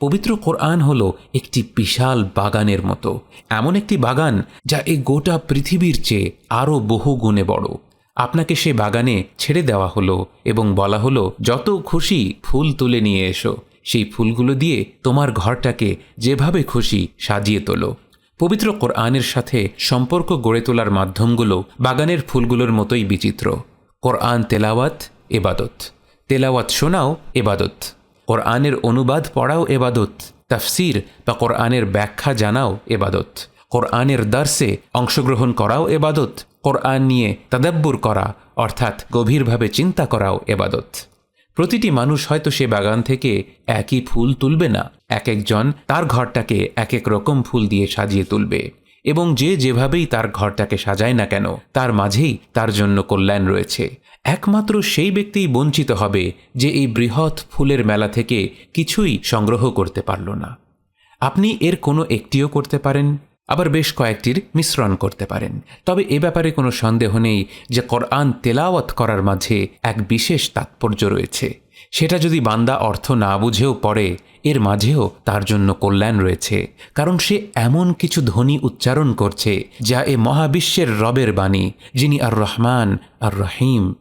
পবিত্র কোরআন হল একটি বিশাল বাগানের মতো, এমন একটি বাগান যা এই গোটা পৃথিবীর চেয়ে আরও বহু গুণে বড়। আপনাকে সে বাগানে ছেড়ে দেওয়া হলো এবং বলা হলো, যত খুশি ফুল তুলে নিয়ে এসো, সেই ফুলগুলো দিয়ে তোমার ঘরটাকে যেভাবে খুশি সাজিয়ে তোলো। পবিত্র কোরআনের সাথে সম্পর্ক গড়ে তোলার মাধ্যমগুলো বাগানের ফুলগুলোর মতোই বিচিত্র। কোরআন তেলাওয়াত, এবাদত। তেলাওয়াত শোনাও, এবাদত। কোরআনের অনুবাদ পড়াও এবাদত, তাফসির বা কোরআনের ব্যাখ্যা জানাও এবাদত। কোরআনের দার্সে অংশগ্রহণ করাও এবাদত, কোরআন নিয়ে তাদাব্বুর করা, অর্থাৎ গভীরভাবে চিন্তা করাও এবাদত। প্রতিটি মানুষ হয়তো সে বাগান থেকে একই ফুল তুলবে না এক একজন তার ঘরটাকে এক এক রকম ফুল দিয়ে সাজিয়ে তুলবে। এবং যে যেভাবেই তার ঘরটাকে সাজায় না কেন, তার মাঝেই তার জন্য কল্যাণ রয়েছে। একমাত্র সেই ব্যক্তিই বঞ্চিত হবে যে এই বৃহৎ ফুলের মেলা থেকে কিছুই সংগ্রহ করতে পারল না। আপনি এর কোনো একটিও করতে পারেন, আবার বেশ কয়েকটির মিশ্রণ করতে পারেন। তবে এ ব্যাপারে কোনো সন্দেহ নেই যে কোরআন তেলাওয়াত করার মাঝে এক বিশেষ তাৎপর্য রয়েছে। সেটা যদি বান্দা অর্থ না বুঝেও পড়ে, এর মাঝেও তার জন্য কল্যাণ রয়েছে, কারণ সে এমন কিছু ধ্বনি উচ্চারণ করছে, যা এ মহাবিশ্বের রবের বাণী, যিনি আর রহমান আর রহিম